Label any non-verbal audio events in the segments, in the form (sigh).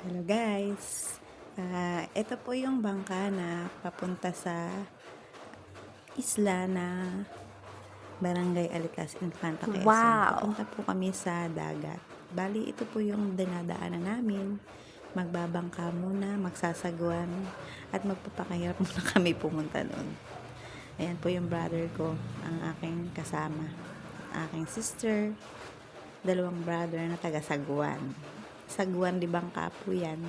Hello guys. Ah, ito po yung bangka na papunta sa isla na Barangay Alitas Infanta Quezon. Wow. Papunta po kami sa dagat. Bali, ito po yung dinadaanan namin. Magbabangka muna, magsasagwan, at magpapakahirap (laughs) muna kami pumunta doon. Ayan po yung brother ko, ang aking kasama. Aking sister, dalawang brother na taga Saguan. Saguan di bangka po yan.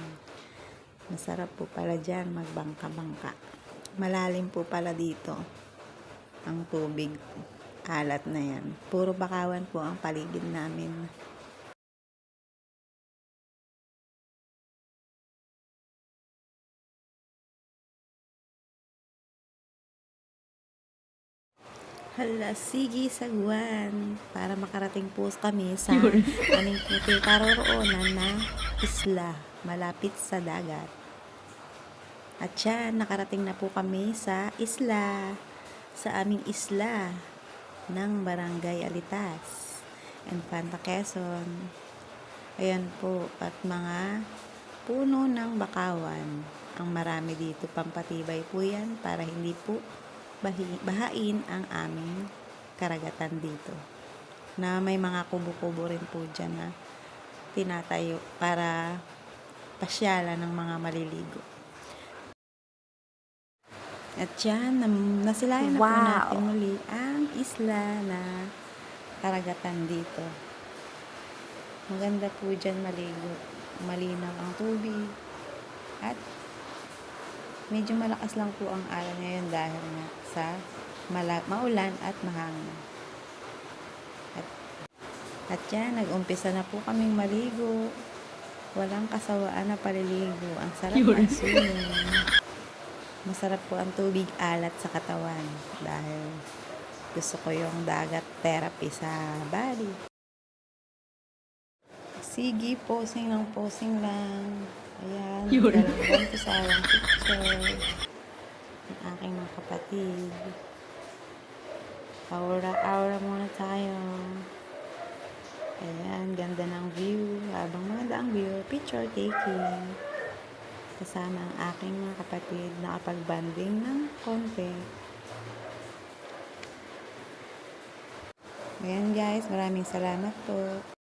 Masarap po pala dyan magbangka-bangka. Malalim po pala dito ang tubig. Alat na yan. Puro bakawan po ang paligid namin. Hala, sige, sagwan. Para makarating po kami sa (laughs) aming puti na isla, malapit sa dagat. At yan, nakarating na po kami sa isla, sa aming isla ng Barangay Alitas, Infanta Quezon. Ayan po, at mga puno ng bakawan. Ang marami dito, pampatibay po yan para hindi po bahain ang aming karagatan dito. Na may mga kubo-kubo rin po dyan na tinatayo para pasyalan ng mga maliligo. At yan, nasilayan na po Wow. natin muli ang isla na karagatan dito. Maganda po dyan maligo. Malinaw ang tubig. Medyo malakas lang po ang alon ngayon dahil nga sa mala- maulan at mahangin. At, at yan, nag-umpisa na po kaming maligo. Walang kasawaan na paliligo. Ang sarap Yun. ang swimming. Masarap po ang tubig alat sa katawan dahil gusto ko yung dagat therapy sa body. Sige, posing ng posing lang. Ayan, Yun. dalawang ko sa awang picture. Ang aking mga kapatid. Aura-aura muna tayo. Ayan, ganda ng view. Habang maganda ang view, picture taking. Kasama ang aking mga kapatid nakapag-banding ng konti. Ayan guys, maraming salamat po.